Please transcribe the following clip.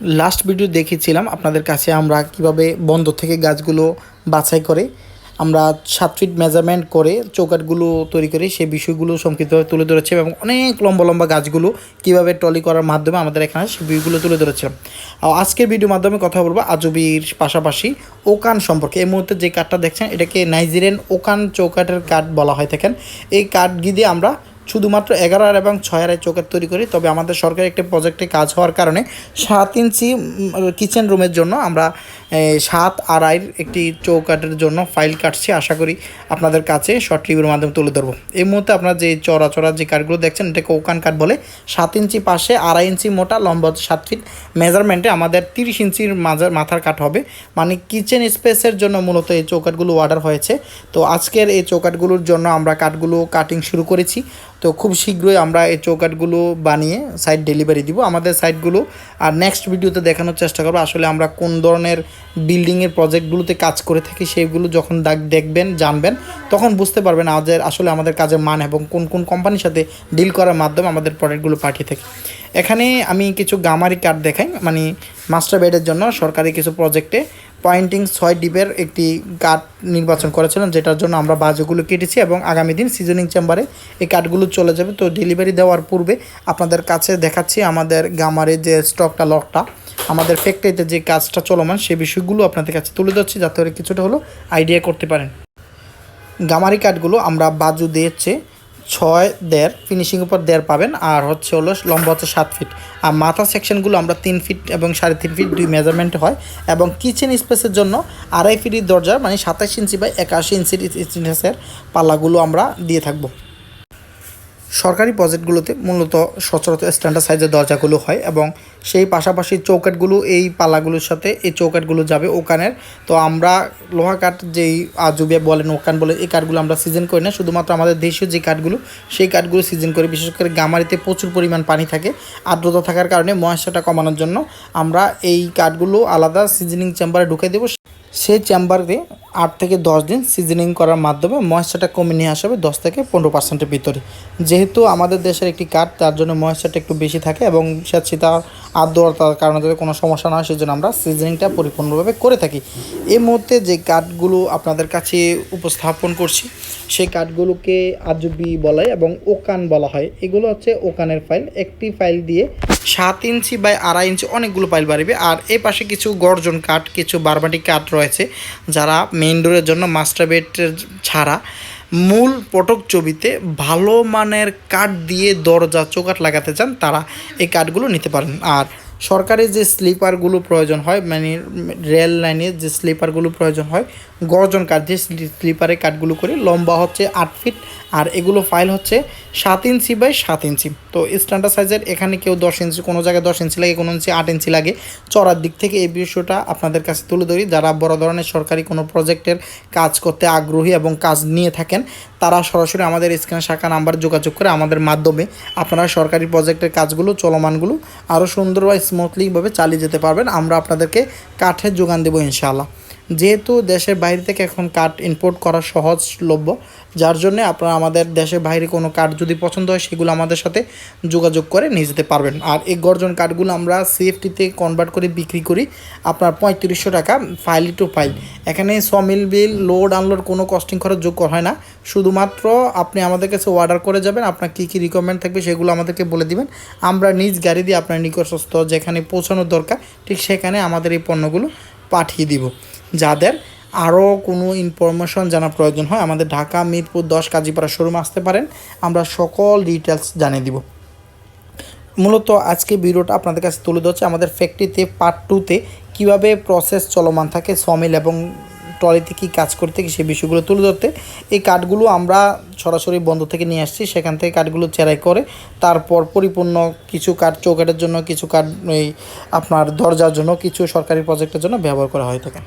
Last video দেখেছিলাম, আপনাদের কাছে আমরা কীভাবে বন্দর থেকে গাছগুলো বাছাই করে, আমরা সাত ফিট মেজারমেন্ট করে চৌকাটগুলো তৈরি করে, সেই বিষয়গুলো সংক্ষিপ্তভাবে তুলে ধরেছি এবং অনেক লম্বা লম্বা গাছগুলো কীভাবে টলি করার মাধ্যমে আমাদের এখানে সেই ভিডিওগুলো তুলে ধরেছিলাম। আজকের ভিডিওর মাধ্যমে কথা বলব আজবির পাশাপাশি ওকান সম্পর্কে। এই মুহূর্তে যে কাঠটা দেখছেন, এটাকে নাইজেরিয়ান ওকান চৌকাটের কাঠ বলা হয় থাকেন। এই কাঠ দিয়ে আমরা শুধুমাত্র এগারো আর এবং ছয় আড়াই চৌকাট তৈরি করি। তবে আমাদের সরকারি একটি প্রজেক্টে কাজ হওয়ার কারণে সাত ইঞ্চি কিচেন রুমের জন্য আমরা সাত আড়াইয়ের একটি চৌকাটের জন্য ফাইল কাটছি। আশা করি আপনাদের কাছে শর্ট রিভিউর মাধ্যমে তুলে ধরবো। এই মুহূর্তে আপনারা যে চড়া চড়া যে কাঠগুলো দেখছেন, এটাকে ওকান কাঠ বলে, সাত ইঞ্চি পাশে আড়াই ইঞ্চি মোটা, লম্বা সাত ফিট মেজারমেন্টে আমাদের তিরিশ ইঞ্চির মাজার মাথার কাঠ হবে। মানে কিচেন স্পেসের জন্য মূলত এই চৌকাটগুলো অর্ডার হয়েছে। তো আজকের এই চৌকাটগুলোর জন্য আমরা কাঠগুলো কাটিং শুরু করেছি। তো খুব শীঘ্রই আমরা এই চৌকাটগুলো বানিয়ে সাইট ডেলিভারি দিব, আমাদের সাইটগুলো আর নেক্সট ভিডিওতে দেখানোর চেষ্টা করব, আসলে আমরা কোন ধরনের বিল্ডিংয়ের প্রজেক্টগুলোতে কাজ করে থাকি সেগুলো যখন দেখবেন, জানবেন, তখন বুঝতে পারবেন আমাদের, আসলে আমাদের কাজের মান এবং কোন কোন কোম্পানির সাথে ডিল করার মাধ্যমে আমাদের প্রোডাক্টগুলো পাঠিয়ে থাকি। এখানে আমি কিছু গামারি কার্ড দেখাই মানে মাস্টার বেডের জন্য সরকারি কিছু প্রজেক্টে পয়েন্টিং ছয় ডিপের একটি কাঠ নির্বাচন করেছিলাম, যেটার জন্য আমরা বাজুগুলো কেটেছি এবং আগামী দিন সিজনিং চেম্বারে এই কাঠগুলো চলে যাবে। তো ডেলিভারি দেওয়ার পূর্বে আপনাদের কাছে দেখাচ্ছি আমাদের গামারের যে স্টকটা লকটা আমাদের ফ্যাক্টরিতে যে কাজটা চলমান সে বিষয়গুলো আপনাদের কাছে তুলে ধরছি, যাতে করে কিছুটা হলো আইডিয়া করতে পারেন। গামারি কাঠগুলো আমরা বাজু দিয়েছে ছয় দেড় ফিনিশিং উপর দেড় পাবেন, আর হচ্ছে হলো লম্বা হচ্ছে সাত ফিট আর মাথা সেকশনগুলো আমরা তিন ফিট এবং সাড়ে তিন ফিট দুই মেজারমেন্ট হয়, এবং কিচেন স্পেসের জন্য আড়াই ফিটের দরজা মানে সাতাশ ইঞ্চি বা একাশি ইঞ্চির ইঞ্চিসের পাল্লাগুলো আমরা দিয়ে থাকব। সরকারি প্রজেক্টগুলোতে মূলত সচরাচর স্ট্যান্ডার্ড সাইজের দরজাগুলো হয় এবং সেই পাশাপাশি চৌকাটগুলো এই পালাগুলোর সাথে এই চৌকাটগুলো যাবে ওকানের তো আমরা লোহা কাঠ যেই আজুবে বলেন ওকান বলে এই কাঠগুলো আমরা সিজন করি না। শুধুমাত্র আমাদের দেশীয় যে কাঠগুলো, সেই কাঠগুলো সিজন করি। বিশেষ করে গামারিতে প্রচুর পরিমাণ পানি থাকে, আর্দ্রতা থাকার কারণে ময়েশ্চারটা কমানোর জন্য আমরা এই কাঠগুলো আলাদা সিজনিং চেম্বারে ঢুকে দেবো। সেই চেম্বারে আট থেকে দশ দিন সিজনিং করার মাধ্যমে ময়েশ্চারটা কমে নিয়ে আসবে দশ থেকে পনেরো পার্সেন্টের ভিতরে। যেহেতু আমাদের দেশের একটি কাঠ, তার জন্য ময়েশ্চারটা একটু বেশি থাকে এবং স্বেচ্ছিতার আর্দ্রতার কারণে যাতে কোনো সমস্যা না হয় সেই জন্য আমরা সিজনিংটা পরিপূর্ণভাবে করে থাকি। এই মুহূর্তে যে কাঠগুলো আপনাদের কাছে উপস্থাপন করছি, সেই কাঠগুলোকে আজবি বলা হয় এবং ওকান বলা হয়। এগুলো হচ্ছে ওকানের ফাইল একটি ফাইল দিয়ে সাত ইঞ্চি বাই আড়াই ইঞ্চি অনেকগুলো পাইল বাড়বে। আর এই পাশে কিছু গর্জন কাঠ, কিছু বারবাটি কাঠ রয়েছে, যারা মেইন ডোরের জন্য মাস্টার বেড ছাড়া মূল পটক ছবিতে ভালো মানের কাঠ দিয়ে দরজা চৌকাঠ লাগাতে চান, তারা এই কাঠগুলো নিতে পারেন। আর সরকারি যে স্লিপারগুলো প্রয়োজন হয় মানে রেল লাইনে যে স্লিপারগুলো প্রয়োজন হয় গর্জন কাঠ যে স্লিপারে কাঠগুলো করে লম্বা হচ্ছে আট ফিট আর এগুলো ফাইল হচ্ছে সাত ইঞ্চি বাই সাত ইঞ্চি। তো স্ট্যান্ডার্ড সাইজের এখানে কেউ দশ ইঞ্চি, কোনো জায়গায় দশ ইঞ্চি লাগে, কোনো ইঞ্চি আট ইঞ্চি লাগে। চড়ার দিক থেকে এই বিষয়টা আপনাদের কাছে তুলে ধরি। যারা বড় ধরনের সরকারি কোনো প্রজেক্টের কাজ করতে আগ্রহী এবং কাজ নিয়ে থাকেন, তারা সরাসরি আমাদের স্ক্রিনে শাখা নাম্বার যোগাযোগ করে আমাদের মাধ্যমে আপনারা সরকারি প্রজেক্টের কাজগুলো, চলমানগুলো আরও সুন্দর বা স্মুথলিভাবে চালিয়ে যেতে পারবেন। আমরা আপনাদেরকে কাঠের যোগান দেবো ইনশাআল্লাহ। যেহেতু দেশের বাইরে থেকে এখন কাঠ ইম্পোর্ট করা সহজলভ্য যার জন্য আপনারা আমাদের দেশের বাইরে কোনো কাঠ যদি পছন্দ হয়, সেগুলো আমাদের সাথে যোগাযোগ করে নিয়ে যেতে পারবেন। আর এই গর্জন কাঠগুলো আমরা সিএফটিতে কনভার্ট করে বিক্রি করি, আপনার পঁয়ত্রিশশো টাকা ফাইল টু ফাইল এখানে সমিল বিল লোড আনলোড কোনো কস্টিং খরচ যোগ হয় না। শুধুমাত্র আপনি আমাদের কাছে অর্ডার করে যাবেন, আপনার কী কী রিকোয়ারমেন্ট থাকবে সেগুলো আমাদেরকে বলে দিবেন। আমরা নিজ গাড়ি দিয়ে আপনার নিকটস্থ যেখানে পৌঁছানোর দরকার, ঠিক সেখানে আমাদের এই পণ্যগুলো পাঠিয়ে দিব। যাদের আরও কোনো ইনফরমেশন জানা প্রয়োজন হয়, আমাদের ঢাকা, মিরপুর, দশ কাজীপাড়া শোরুম আসতে পারেন। আমরা সকল ডিটেলস জানিয়ে দিব। মূলত আজকে ভিডিওটা আপনাদের কাছে তুলে ধরছে আমাদের ফ্যাক্টরিতে পার্ট টুতে কীভাবে প্রসেস চলমান থাকে, সমিল এবং ট্রলিতে কী কাজ করতে কি সেই বিষয়গুলো তুলে ধরতে। এই কাঠগুলো আমরা সরাসরি বন্ধ থেকে নিয়ে আসছি। সেখান থেকে কাঠগুলো চেরাই করে তারপর পরিপূর্ণ কিছু কাঠ চৌকাঠের জন্য, কিছু কাঠ এই আপনার দরজার জন্য, কিছু সরকারি প্রজেক্টের জন্য ব্যবহার করা হয়ে থাকে।